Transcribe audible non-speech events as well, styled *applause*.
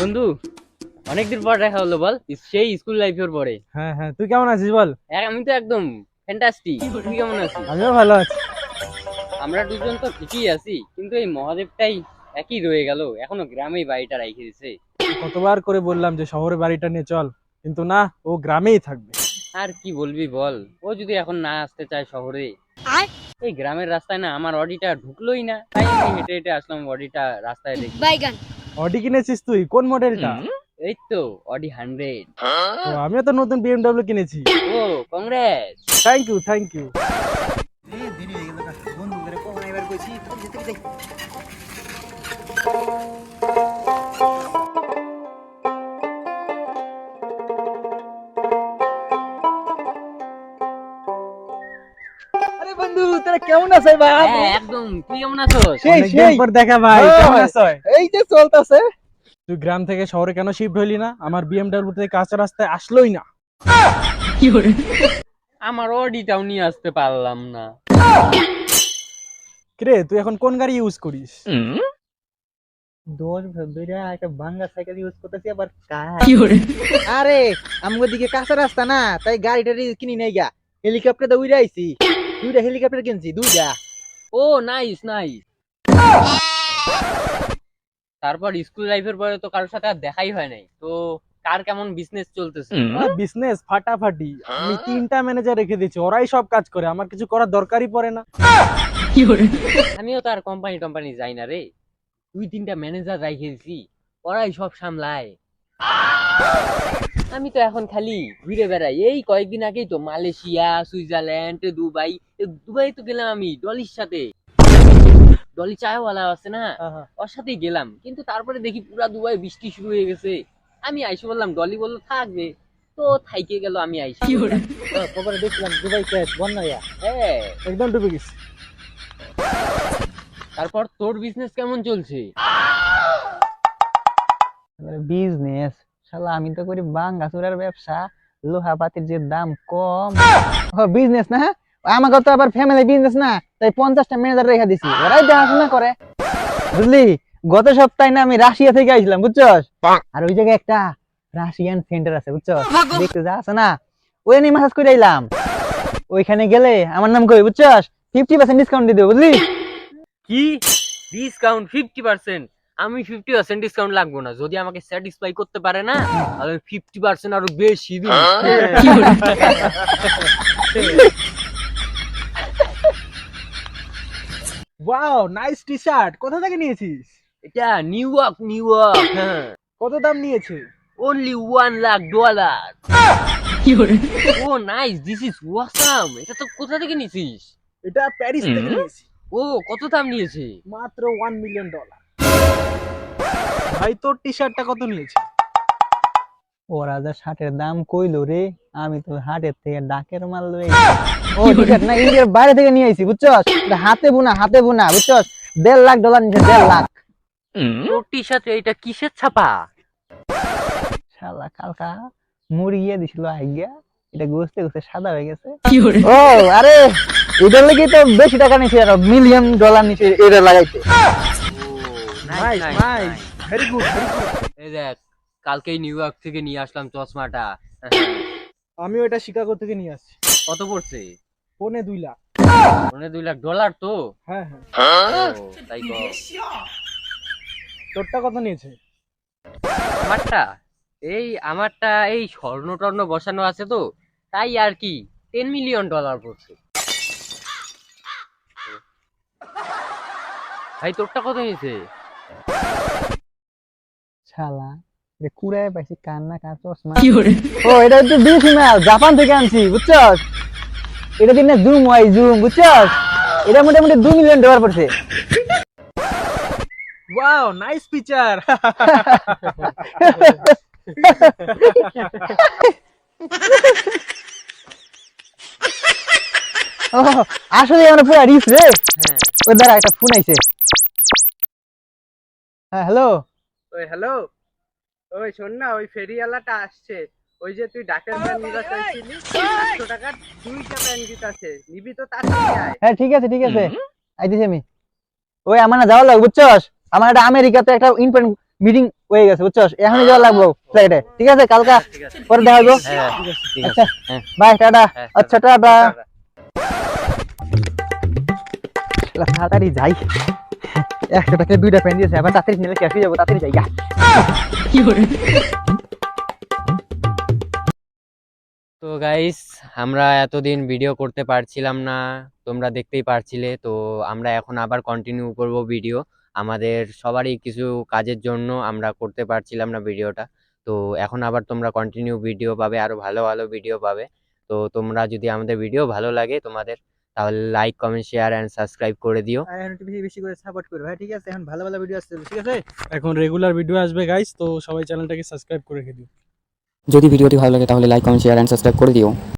বন্ধু অনেকদিন পর দেখা হলো বল সেই স্কুল লাইফের পরে। হ্যাঁ হ্যাঁ তুই কেমন আছিস বল? আমি তো একদম ফ্যান্টাস্টিক তুই কেমন আছিস? আমিও ভালো আছি। আমরা দুজন তো ঠিকই আছি কিন্তু এই মহাদেবটাই একই রয়ে গেল এখনও গ্রামেই বাড়িটা রাইখে দিছে। কতবার করে বললাম যে শহরে বাড়িটা নিয়ে চল কিন্তু না ও গ্রামেই থাকবে। আর কি বলবি বল ও যদি এখন না আসতে চায় শহরে এই গ্রামের রাস্তায় না আমার অডিটা ঢুকলোই না। তাই হেঁটে হেঁটে আসলাম অডিটা রাস্তায় দেখি। বাইগান। অডি কিনেছিস তুই? কোন মডেলটা এই তো অডি হান্ড্রেড আমিও তো নতুন বিএমডব্লিউ কিনেছি। *coughs* ও congrats thank you thank you হয়ে বন্ধু কেমন আছিস ভাই? হ্যাঁ একদম। তুই কেমন আছোস? সেই সেই। পর দেখা ভাই কেমন আছো এই যে চলতেছে। তুই গ্রাম থেকে শহরে কেন শিফট হইলি না? আমার বিএমডব্লিউ থেকে কাঁচা রাস্তায় আসলোই না। আমার অডিটাও নিয়ে আসতে পারলাম না। কিরে তুই এখন কোন গাড়ি ইউজ করিস? একটা ভাঙ্গা সাইকেল ইউজ করতেছি আবার কার? আরে আমগো দিকে কাঁচা রাস্তা না তাই গাড়ি টাড়ি কিনি নাই গা হেলিকপ্টার তো উড়ে আইছি। দুইটা হেলিকপ্টার কিনছি দুইটা ও নাইস নাইস তারপর স্কুল লাইফের পরে তো কারোর সাথে আর দেখাই হয় নাই। তো কার কেমন বিজনেস চলতেছে? বিজনেস ফাটাফাটি। আমি তিনটা ম্যানেজার রেখে দিয়েছি ওরাই সব কাজ করে আমার কিছু করার দরকারই পড়ে না। আমিও তো আর কোম্পানি টম্পানি যাই না রে। দুই তিনটা ম্যানেজার রাখে দিছি ওরাই সব সামলায়। আমি তো এখন খালি ঘুরে বেড়াই। এই কয়েকদিন আগেই তো মালয়েশিয়া সুইজারল্যান্ড দুবাই। দুবাই তো গেলাম আমি ডলির সাথে। ডলি চায়ওয়ালা আছে না? ওর সাথেই গেলাম। কিন্তু তারপরে দেখি পুরা দুবাই বৃষ্টি শুরু হয়ে গেছে। আমি আইসে বললাম ডলি বলল থাকবে। তো থাইকে গেল আমি আইসি। খবরে দেখলাম দুবাই শেষ বন্যা হ্যাঁ। একদম ডুবে গেছে। তারপর তোর বিজনেস কেমন চলছে? বিজনেস শালা, আমি তো করি বাঙ্গাচুরার ব্যবসা, লোহা পাতির যে দাম কম। ও বিজনেস না আমাকে তো আবার ফ্যামিলি বিজনেস না, তাই পঞ্চাশটা ম্যানেজার রেখে দিছি। ওরাই দেখাশোনা করে। বুঝলি? গত সপ্তাহে না আমি রাশিয়া থেকে আইছিলাম, বুঝছস? আর ওই জায়গায় একটা রাশিয়ান সেন্টার আছে, বুঝছস? দেখতে যা আছে না ওই নিয়ে মাসাজ করে আইলাম। ওইখানে গেলে আমার নাম কই, বুঝছস? ফিফটি পার্সেন্ট ডিসকাউন্ট দিয়ে দেবো, বুঝলি? কি? ডিসকাউন্ট ফিফটি পার্সেন্ট আমি ফিফটি পার্সেন্ট ডিসকাউন্ট লাগবো না। যদি আমাকে স্যাটিসফাই করতে পারে না তাহলে ফিফটি পার্সেন্ট আরও বেশি দিন ওয়াও নাইস টি শার্ট কোথা থেকে নিয়েছিস? এটা নিউ ইয়র্ক নিউ ইয়র্ক হ্যাঁ। কত দাম নিয়েছে? অনলি ওয়ান লাখ ডলার ও নাইস দিস ইজ ওয়াসাম এটা তো কোথা থেকে নিছিস এটা প্যারিস থেকে নিয়েছি। ও কত দাম নিয়েছে? মাত্র ওয়ান মিলিয়ন ডলার ভাই তোর টি শার্টটা কত নিয়েছে? ওরা যা শার্টের দাম কইলো রে। আমি তো হাটের থেকে ডাকের মাল লই ও ঠিক আছে না ইন্ডিয়ার বাইরে থেকে নিয়ে আইছি বুঝছস? হাতে বোনা হাতে বোনা বুঝছস? দেড় লাখ ডলার নিছে দেড় লাখ। তোর টি শার্টে এটা কিসের ছাপা? শালা কালকা মুড়িয়ে দিছিল আইগা। এটা গোস্তে গোস্তে সাদা হয়ে গেছে। ও আরে এটার লাগি তো বেশি টাকা নিছে আর মিলিয়ন ডলার নিছে এটা লাগাইতে নাইস নাইস ভেরি গুড এই দেখ কালকেই নিউ ইয়র্ক থেকে নিয়ে আসলাম চশমাটা। আমিও এটা শিকাগো থেকে নিয়ে আসছি। কত পড়ছে? পৌনে দুই লাখ। মানে দুই লাখ ডলার তো? হ্যাঁ হ্যাঁ। তাই। তোরটা কত নিয়েছে? আমারটা? এই আমারটা এই স্বর্ণ টর্ণ বসানো আছে তো তাই আর কি টেন মিলিয়ন ডলার পড়ছে। ভাই তোরটা কত নিয়েছে? শালা রে কুড়ায় পাইছি কান্না কার চশমা ও এটা হচ্ছে মাল জাপান থেকে আনছি বুঝছস? এটা দিন জুম হয় জুম বুঝছস? এটা মোটামুটি দু মিলিয়ন ডলার পড়ছে। ওয়াও নাইস পিকচার আসলে আমরা পুরো রিস রে। হ্যাঁ। ওই দ্বারা একটা ফোন আইছে। হ্যাঁ হ্যালো ওই হ্যালো ওই শোন না ওই ফেরিওয়ালাটা আসছে। ওই যে তুই ডাকের প্যান নিবা চাইছিলি একশো টাকার দুইটা প্যান দিতেছে নিবি তো তার হ্যাঁ ঠিক আছে ঠিক আছে। আইতেছি আমি। ওই আমার না যাওয়া লাগবে বুঝছস? আমার একটা আমেরিকাতে একটা ইম্পর্টেন্ট মিটিং হয়ে গেছে বুঝছস? এখনই যাওয়া লাগবো ফ্লাইটে ঠিক আছে কালকা পরে দেখা হইবো। হ্যাঁ ঠিক আছে আচ্ছা হ্যাঁ। বাই টাটা। হ্যাঁ, আচ্ছা টাটা। তাড়াতাড়ি যাই। একশো দুইটা প্যান্ট। তো গাইস আমরা এতদিন ভিডিও করতে পারছিলাম না, তোমরা দেখতেই পারছিলে, তো আমরা এখন আবার কন্টিনিউ করব ভিডিও আমাদের সবারই কিছু কাজের জন্য আমরা করতে পারছিলাম না ভিডিওটা তো এখন আবার তোমরা কন্টিনিউ ভিডিও পাবে, আরও ভালো ভালো ভিডিও পাবে। তো তোমরা যদি আমাদের ভিডিও ভালো লাগে তোমাদের তাহলে like comment share and subscribe করে দিও। আর এখন একটু বেশি বেশি করে সাপোর্ট করো ভাই ঠিক আছে? এখন ভালো ভালো ভিডিও আসছে ঠিক আছে? এখন রেগুলার ভিডিও আসবে গাইস তো সবাই চ্যানেলটাকে সাবস্ক্রাইব করে রেখে দিও। যদি ভিডিওটি ভালো লাগে তাহলে like comment share and subscribe করে দিও।